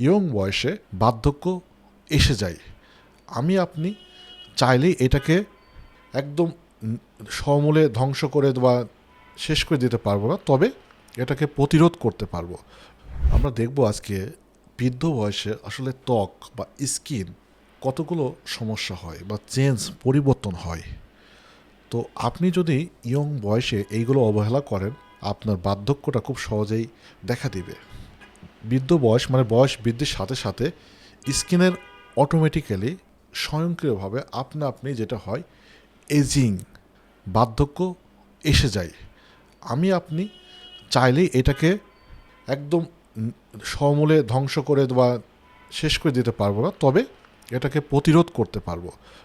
Young বয়সে বার্ধক্য এসে যায়। আমি, আপনি চাইলেই এটাকে একদম সমূলে ধ্বংস করে বা শেষ করে দিতে পারব না, তবে এটাকে প্রতিরোধ করতে পারব। আমরা দেখব আজকে বৃদ্ধ বয়সে আসলে ত্বক বা স্কিন কতগুলো সমস্যা হয় বা চেঞ্জ, পরিবর্তন হয়। তো আপনি যদি ইয়ং বয়সে এইগুলো অবহেলা করেন, আপনার বার্ধক্যটা খুব সহজেই দেখা দিবে। বৃদ্ধ বয়স মানে বয়স বৃদ্ধির সাথে সাথে স্কিনের অটোমেটিক্যালি স্বয়ংক্রিয়ভাবে আপনা আপনি যেটা হয় এজিং বার্ধক্য এসে যায়। আমি আপনি চাইলেই এটাকে একদম সমূলে ধ্বংস করে বা শেষ করে দিতে পারব না, তবে এটাকে প্রতিরোধ করতে পারব।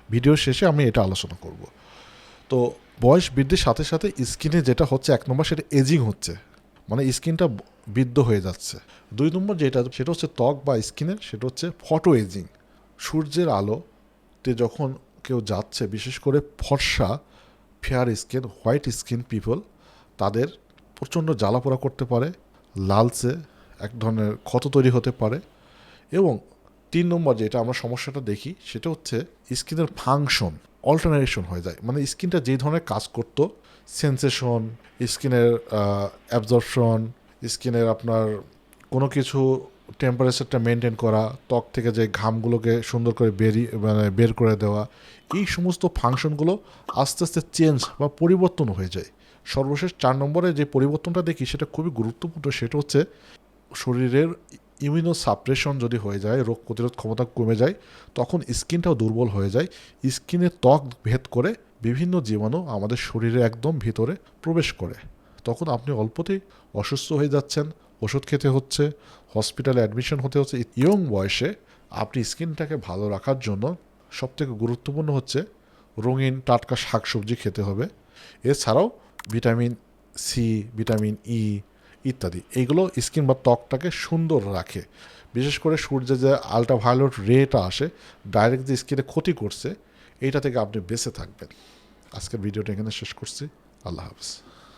ভিডিও শেষে আমি এটা আলোচনা করব। তো বয়স বৃদ্ধির সাথে সাথে স্কিনে যেটা হচ্ছে এক নম্বর সেটা এজিং হচ্ছে। মানে স্কিনটা বৃদ্ধ হয়ে যাচ্ছে। দুই নম্বর যেটা, সেটা হচ্ছে ত্বক বা স্কিনের, সেটা হচ্ছে ফটো এজিং সূর্যের আলোতে যখন কেউ যাচ্ছে, বিশেষ করে ফর্সা fair skin white skin people তাদের প্রচণ্ড জ্বালাপোড়া করতে পারে, লালচে, এক ধরনের ক্ষত তৈরি হতে পারে। এবং তিন নম্বর যেটা আমরা সমস্যাটা দেখি, সেটা হচ্ছে স্কিনের ফাংশন অল্টারনেশন হয়ে যায়। মানে স্কিনটা যে ধরনের কাজ করতো সেন্সেশন স্কিনের অ্যাবজর্পশন স্কিনের আপনার কোনো কিছু টেম্পারেচারটা মেনটেন করা, ত্বক থেকে যে ঘামগুলোকে সুন্দর করে বেরিয়ে মানে বের করে দেওয়া, এই সমস্ত ফাংশনগুলো আস্তে আস্তে চেঞ্জ বা পরিবর্তন হয়ে যায়। সর্বশেষ চার নম্বরে যে পরিবর্তনটা দেখি সেটা খুবই গুরুত্বপূর্ণ, সেটা হচ্ছে শরীরের ইমিউনো সাপ্রেশন যদি হয়ে যায়, রোগ প্রতিরোধ ক্ষমতা কমে যায়, তখন স্কিনটাও দুর্বল হয়ে যায়। স্কিনের ত্বক ভেদ করে বিভিন্ন জীবাণু আমাদের শরীরে একদম ভিতরে প্রবেশ করে। তখন আপনি অল্পতেই অসুস্থ হয়ে যাচ্ছেন, ওষুধ খেতে হচ্ছে, হসপিটালে অ্যাডমিশন হতে হচ্ছে। ইয়ং বয়সে আপনি স্কিনটাকে ভালো রাখার জন্য সবথেকে গুরুত্বপূর্ণ হচ্ছে রঙিন টাটকা শাকসবজি খেতে হবে। এছাড়াও ভিটামিন সি, ভিটামিন ই ইত্যাদি। এগুলো স্কিন বা ত্বকটাকে সুন্দর রাখে। বিশেষ করে সূর্যের যে আলট্রাভায়োলেট রেটা আসে ডাইরেক্ট যে স্কিনে ক্ষতি করছে, এইটা থেকে আপনি বেঁচে থাকবেন। আজকের ভিডিওটা এখানে শেষ করছি। আল্লাহ হাফিজ।